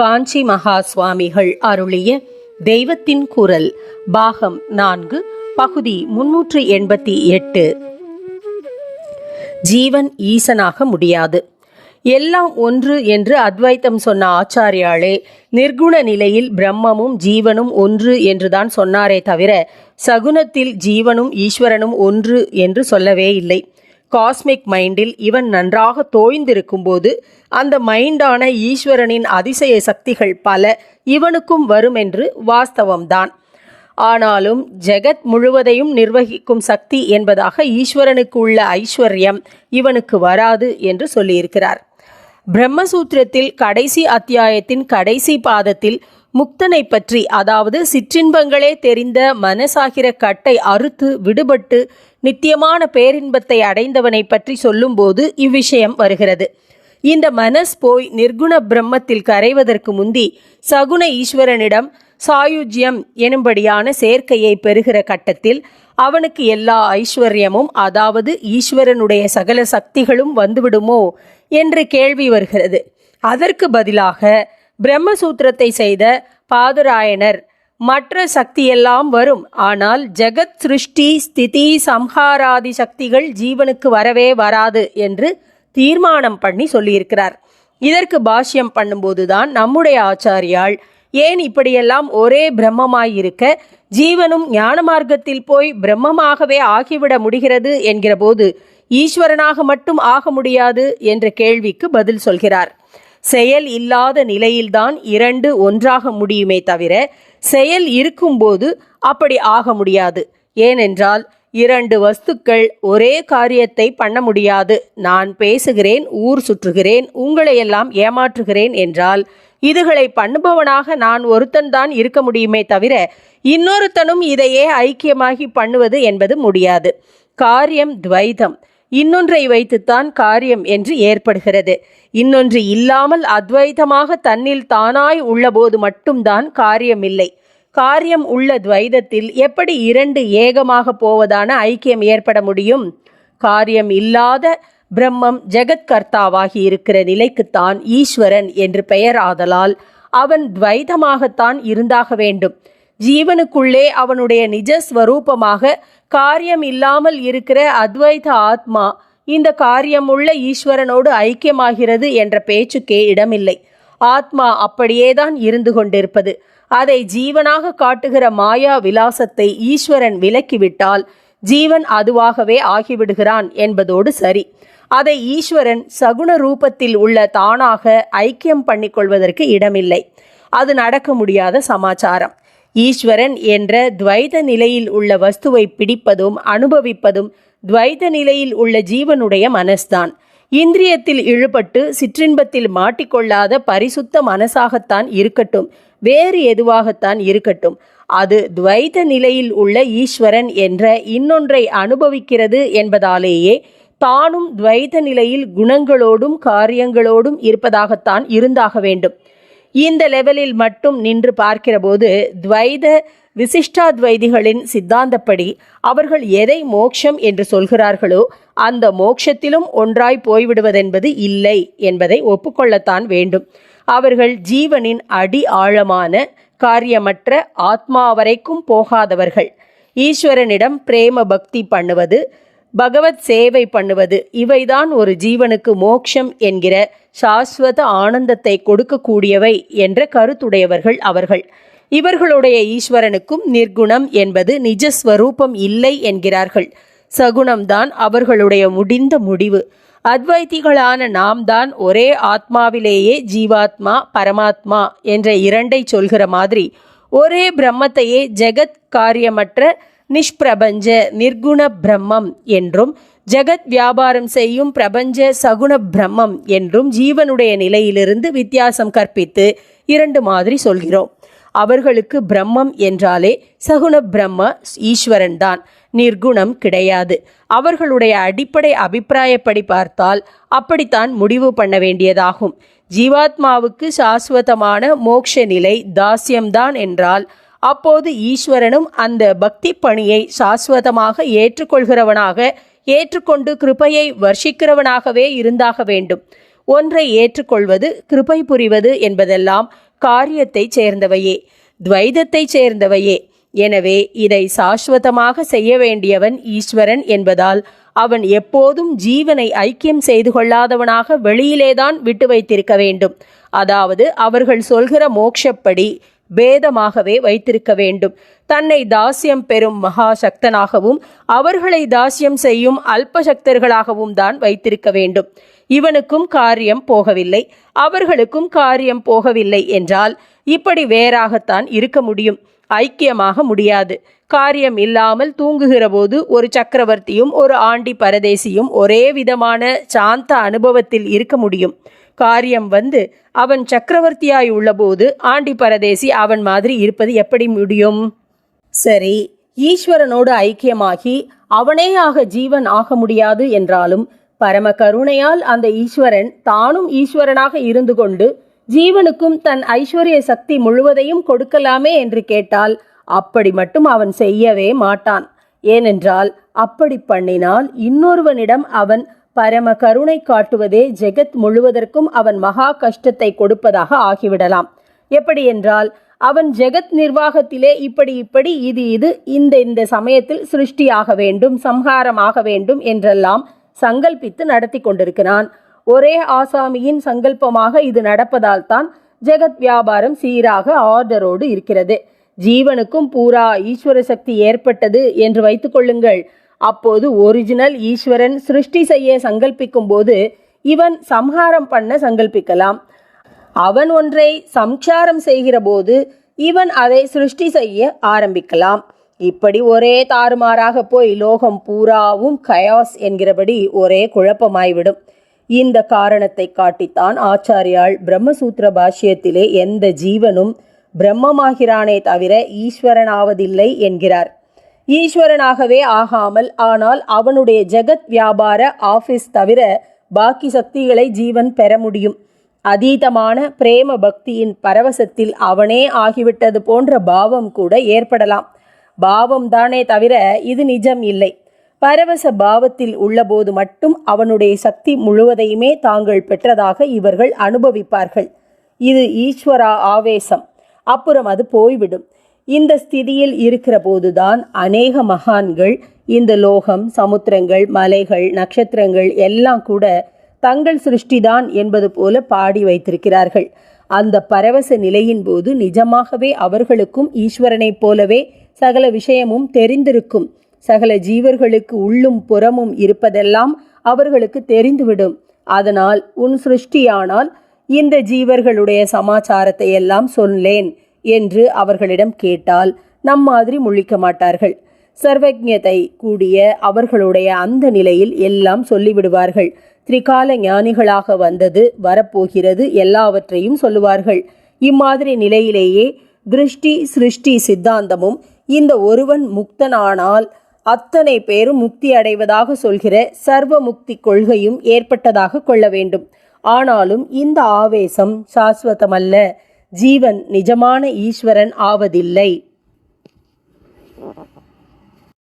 காஞ்சி மகா சுவாமிகள் அருளிய தெய்வத்தின் குரல் பாகம் நான்கு பகுதி முன்னூற்று எண்பத்தி எட்டு. ஜீவன் ஈசனாக முடியாது. எல்லாம் ஒன்று என்று அத்வைத்தம் சொன்ன ஆச்சாரியாளே நிர்குண நிலையில் பிரம்மமும் ஜீவனும் ஒன்று என்றுதான் சொன்னாரே தவிர சகுனத்தில் ஜீவனும் ஈஸ்வரனும் ஒன்று என்று சொல்லவே இல்லை. காஸ்மிக் மைண்டில் இவன் நன்றாக தோய்ந்திருக்கும் போது அந்த மைண்டான ஈஸ்வரனின் அதிசய சக்திகள் பல இவனுக்கும் வரும் என்று வாஸ்தவம்தான். ஆனாலும் ஜெகத் முழுவதையும் நிர்வகிக்கும் சக்தி என்பதாக ஈஸ்வரனுக்கு உள்ள ஐஸ்வர்யம் இவனுக்கு வராது என்று சொல்லியிருக்கிறார். பிரம்மசூத்திரத்தில் கடைசி அத்தியாயத்தின் கடைசி பாதத்தில் முக்தனை பற்றி அதாவது சிற்றின்பங்களே தெரிந்த மனசாகிற கட்டை அறுத்து விடுபட்டு நித்தியமான பேரின்பத்தை அடைந்தவனை பற்றி சொல்லும்போது இவ்விஷயம் வருகிறது. இந்த மனஸ் போய் நிர்குண பிரம்மத்தில் கரைவதற்கு முந்தி சகுன ஈஸ்வரனிடம் சாயுஜ்யம் எனும்படியான சேர்க்கையை பெறுகிற கட்டத்தில் அவனுக்கு எல்லா ஐஸ்வர்யமும் அதாவது ஈஸ்வரனுடைய சகல சக்திகளும் வந்துவிடுமோ? என்று கேள்வி வருகிறது. அதற்கு பதிலாக பிரம்மசூத்திரத்தை செய்த பாதுராயனர். மற்ற சக்தியெல்லாம் வரும். ஆனால் ஜெகத் சிருஷ்டி ஸ்திதி சம்ஹாராதி சக்திகள் ஜீவனுக்கு வரவே வராது என்று தீர்மானம் பண்ணி சொல்லியிருக்கிறார். இதற்கு பாஷ்யம் பண்ணும்போதுதான் நம்முடைய ஆச்சாரியால் ஏன் இப்படியெல்லாம் ஒரே பிரம்மமாயிருக்க ஜீவனும் ஞான மார்க்கத்தில் போய் பிரம்மமாகவே ஆகிவிட முடிகிறது என்கிறபோது ஈஸ்வரனாக மட்டும் ஆக முடியாது என்ற கேள்விக்கு பதில் சொல்கிறார். செயல் இல்லாத நிலையில்தான் இரண்டு ஒன்றாக முடியுமே தவிர செயல் இருக்கும்போது அப்படி ஆக முடியாது. ஏனென்றால் இரண்டு வஸ்துக்கள் ஒரே காரியத்தை பண்ண முடியாது. நான் பேசுகிறேன் ஊர் சுற்றுகிறேன் உங்களையெல்லாம் ஏமாற்றுகிறேன் என்றால் இதுகளை பண்ணுபவனாக நான் ஒருத்தன்தான் இருக்க முடியுமே தவிர இன்னொருத்தனும் இதையே ஐக்கியமாகி பண்ணுவது என்பது முடியாது. காரியம் துவைதம். இன்னொன்றை வைத்துத்தான் காரியம் என்று ஏற்படுகிறது. இன்னொன்று இல்லாமல் அத்வைதமாக தன்னில் தானாய் உள்ளபோது மட்டும்தான் காரியம் இல்லை காரியம் உள்ள துவைதத்தில் எப்படி இரண்டு ஏகமாக போவதான ஐக்கியம் ஏற்பட முடியும்? காரியம் இல்லாத பிரம்மம் ஜெகத்கர்த்தாவாகி இருக்கிற நிலைக்குத்தான் ஈஸ்வரன் என்று பெயர் ஆதலால் அவன் துவைதமாகத்தான் இருந்தாக வேண்டும். ஜீவனுக்குள்ளே அவனுடைய நிஜஸ்வரூபமாக காரியம் இல்லாமல் இருக்கிற அத்வைத ஆத்மா இந்த காரியமுள்ள ஈஸ்வரனோடு ஐக்கியமாகிறது என்ற பேச்சுக்கே இடமில்லை. ஆத்மா அப்படியேதான் இருந்து கொண்டிருப்பது. அதை ஜீவனாக காட்டுகிற மாயா விலாசத்தை ஈஸ்வரன் விலக்கிவிட்டால் ஜீவன் அதுவாகவே ஆகிவிடுகிறான் என்பதோடு சரி. அதை ஈஸ்வரன் சகுண ரூபத்தில் உள்ள தானாக ஐக்கியம் பண்ணிக்கொள்வதற்கு இடமில்லை. அது நடக்க முடியாத சமாச்சாரம். ஈஸ்வரன் என்ற துவைத நிலையில் உள்ள வஸ்துவை பிடிப்பதும் அனுபவிப்பதும் துவைத நிலையில் உள்ள ஜீவனுடைய மனஸ்தான். இந்திரியத்தில் இழுபட்டு சிற்றின்பத்தில் மாட்டிக்கொள்ளாத பரிசுத்த மனசாகத்தான் இருக்கட்டும் வேறு எதுவாகத்தான் இருக்கட்டும். அது துவைத நிலையில் உள்ள ஈஸ்வரன் என்ற இன்னொன்றை அனுபவிக்கிறது என்பதாலேயே தானும் துவைத நிலையில் குணங்களோடும் காரியங்களோடும் இருப்பதாகத்தான் இருந்தாக வேண்டும். இந்த லெவலில் மட்டும் நின்று பார்க்கிறபோது துவைத விசிஷ்டாத்வைதிகளின் சித்தாந்தப்படி அவர்கள் எதை மோக்ஷம் என்று சொல்கிறார்களோ அந்த மோக்ஷத்திலும் ஒன்றாய் போய்விடுவதென்பது இல்லை என்பதை ஒப்புக்கொள்ளத்தான் வேண்டும். அவர்கள் ஜீவனின் அடி ஆழமான காரியமற்ற ஆத்மா வரைக்கும் போகாதவர்கள். ஈஸ்வரனிடம் பிரேம பக்தி பண்ணுவது பகவத் சேவை பண்ணுவது இவைதான் ஒரு ஜீவனுக்கு மோக்ஷம் என்கிற சாஸ்வத ஆனந்தத்தை கொடுக்கக்கூடியவை என்ற கருத்துடையவர்கள் அவர்கள். இவர்களுடைய ஈஸ்வரனுக்கும் நிர்குணம் என்பது நிஜஸ்வரூபம் இல்லை என்கிறார்கள். சகுணம்தான் அவர்களுடைய முடிந்த முடிவு. அத்வைத்திகளான நாம் தான் ஒரே ஆத்மாவிலேயே ஜீவாத்மா பரமாத்மா என்ற இரண்டை சொல்கிற மாதிரி ஒரே பிரம்மத்தையே ஜெகத் காரியமற்ற நிஷ்பிரபஞ்ச நிர்குண பிரம்மம் என்றும் ஜெகத் வியாபாரம் செய்யும் பிரபஞ்ச சகுண பிரம்மம் என்றும் ஜீவனுடைய நிலையிலிருந்து வித்தியாசம் கற்பித்து இரண்டு மாதிரி சொல்கிறோம். அவர்களுக்கு பிரம்மம் என்றாலே சகுண பிரம்ம ஈஸ்வரன் தான். நிர்குணம் கிடையாது. அவர்களுடைய அடிப்படை அபிப்பிராயப்படி பார்த்தால் அப்படித்தான் முடிவு பண்ண வேண்டியதாகும். ஜீவாத்மாவுக்கு சாஸ்வதமான மோக்ஷ நிலை தாஸ்யம்தான் என்றால் அப்போது ஈஸ்வரனும் அந்த பக்தி பணியை சாஸ்வதமாக ஏற்றுக்கொள்கிறவனாக ஏற்றுக்கொண்டு கிருபையை வர்ஷிக்கிறவனாகவே இருந்தாக வேண்டும். ஒன்றை ஏற்றுக்கொள்வது கிருபை புரிவது என்பதெல்லாம் காரியத்தைச் சேர்ந்தவையே துவைதத்தைச் சேர்ந்தவையே. எனவே இதை சாஸ்வதமாக செய்ய வேண்டியவன் ஈஸ்வரன் என்பதால் அவன் எப்போதும் ஜீவனை ஐக்கியம் செய்து கொள்ளாதவனாக வெளியிலேதான் விட்டு வைத்திருக்க வேண்டும். அதாவது அவர்கள் சொல்கிற மோக்ஷப்படி பேதமாகவே வைத்திருக்க வேண்டும். தன்னை தாசியம் பெறும் மகா சக்தனாகவும் அவர்களை தாசியம் செய்யும் அல்பசக்தர்களாகவும் தான் வைத்திருக்க வேண்டும். இவனுக்கும் காரியம் போகவில்லை அவர்களுக்கும் காரியம் போகவில்லை என்றால் இப்படி வேறாகத்தான் இருக்க முடியும். ஐக்கியமாக முடியாது. காரியம் இல்லாமல் தூங்குகிற போது ஒரு சக்கரவர்த்தியும் ஒரு ஆண்டி பரதேசியும் ஒரே விதமான சாந்த அனுபவத்தில் இருக்க முடியும். காரியம் வந்து அவன் சக்கரவர்த்தியாய் உள்ளபோது ஆண்டி பரதேசி அவன் மாதிரி இருப்பது எப்படி முடியும்? சரி ஈஸ்வரனோடு ஐக்கியமாகி அவனேயாக ஜீவன் ஆக முடியாது என்றாலும் பரம கருணையால் அந்த ஈஸ்வரன் தானும் ஈஸ்வரனாக இருந்து கொண்டு ஜீவனுக்கும் தன் ஐஸ்வர்ய சக்தி முழுவதையும் கொடுக்கலாமே என்று கேட்டால் அப்படி மட்டும் அவன் செய்யவே மாட்டான். ஏனென்றால் அப்படி பண்ணினால் இன்னொருவனிடம் அவன் பரம கருணை காட்டுவதே ஜெகத் முழுவதற்கும் அவன் மகா கஷ்டத்தை கொடுப்பதாக ஆகிவிடலாம். எப்படி என்றால் அவன் ஜெகத் நிர்வாகத்திலே இப்படி இப்படி இது இது இந்த இந்த சமயத்தில் சிருஷ்டியாக வேண்டும் சம்ஹாரமாக வேண்டும் என்றெல்லாம் சங்கல்பித்து நடத்தி கொண்டிருக்கிறான். ஒரே ஆசாமியின் சங்கல்பமாக இது நடப்பதால் தான் ஜெகத் வியாபாரம் சீராக ஆர்டரோடு இருக்கிறது. ஜீவனுக்கும் பூரா ஈஸ்வர சக்தி ஏற்பட்டது என்று வைத்துக்கொள்ளுங்கள் அப்போது ஒரிஜினல் ஈஸ்வரன் சிருஷ்டி செய்ய சங்கல்பிக்கும் போது இவன் சம்ஹாரம் பண்ண சங்கல்பிக்கலாம். அவன் ஒன்றை சம்சாரம் செய்கிற போது இவன் அதை சிருஷ்டி செய்ய ஆரம்பிக்கலாம். இப்படி ஒரே தாறுமாறாக போய் லோகம் பூராவும் கயாஸ் என்கிறபடி ஒரே குழப்பமாய்விடும். இந்த காரணத்தை காட்டித்தான் ஆச்சாரியால் பிரம்மசூத்திர பாஷ்யத்திலே எந்த ஜீவனும் பிரம்மமாகிறானே தவிர ஈஸ்வரனாவதில்லை என்கிறார். ஈஸ்வரனாகவே ஆகாமல் ஆனால் அவனுடைய ஜெகத் வியாபார ஆபீஸ் தவிர பாக்கி சக்திகளை ஜீவன் பெற முடியும். அதீதமான பிரேம பக்தியின் பரவசத்தில் அவனே ஆகிவிட்டது போன்ற பாவம் கூட ஏற்படலாம். பாவம் தானே தவிர இது நிஜம் இல்லை. பரவச பாவத்தில் உள்ளபோது மட்டும் அவனுடைய சக்தி முழுவதையுமே தாங்கள் பெற்றதாக இவர்கள் அனுபவிப்பார்கள். இது ஈஸ்வரா ஆவேசம். அப்புறம் அது போய்விடும். இந்த ஸ்திதியில் இருக்கிற போதுதான் அநேக மகான்கள் இந்த லோகம் சமுத்திரங்கள் மலைகள் நட்சத்திரங்கள் எல்லாம் கூட தங்கள் சிருஷ்டிதான் என்பது போல பாடி வைத்திருக்கிறார்கள். அந்த பரவச நிலையின் போது நிஜமாகவே அவர்களுக்கும் ஈஸ்வரனைப் போலவே சகல விஷயமும் தெரிந்திருக்கும். சகல ஜீவர்களுக்கு உள்ளும் புறமும் இருப்பதெல்லாம் அவர்களுக்கு தெரிந்துவிடும். அதனால் உன் சிருஷ்டியானால் இந்த ஜீவர்களுடைய சமாச்சாரத்தை எல்லாம் சொல்லேன். என்று அவர்களிடம் கேட்டால் நம் மாதிரி முழிக்க மாட்டார்கள். சர்வஜதை கூடிய அவர்களுடைய அந்த நிலையில் எல்லாம் சொல்லிவிடுவார்கள். திரிகால ஞானிகளாக வந்தது வரப்போகிறது எல்லாவற்றையும் சொல்லுவார்கள். இம்மாதிரி நிலையிலேயே திருஷ்டி சிருஷ்டி சித்தாந்தமும் இந்த ஒருவன் முக்தனானால் அத்தனை பேரும் முக்தி அடைவதாக சொல்கிற சர்வ முக்தி கொள்கையும் ஏற்பட்டதாக கொள்ள வேண்டும். ஆனாலும் இந்த ஆவேசம் சாஸ்வதமல்ல. ஜீவன் நிஜமான ஈஸ்வரன் ஆவதில்லை.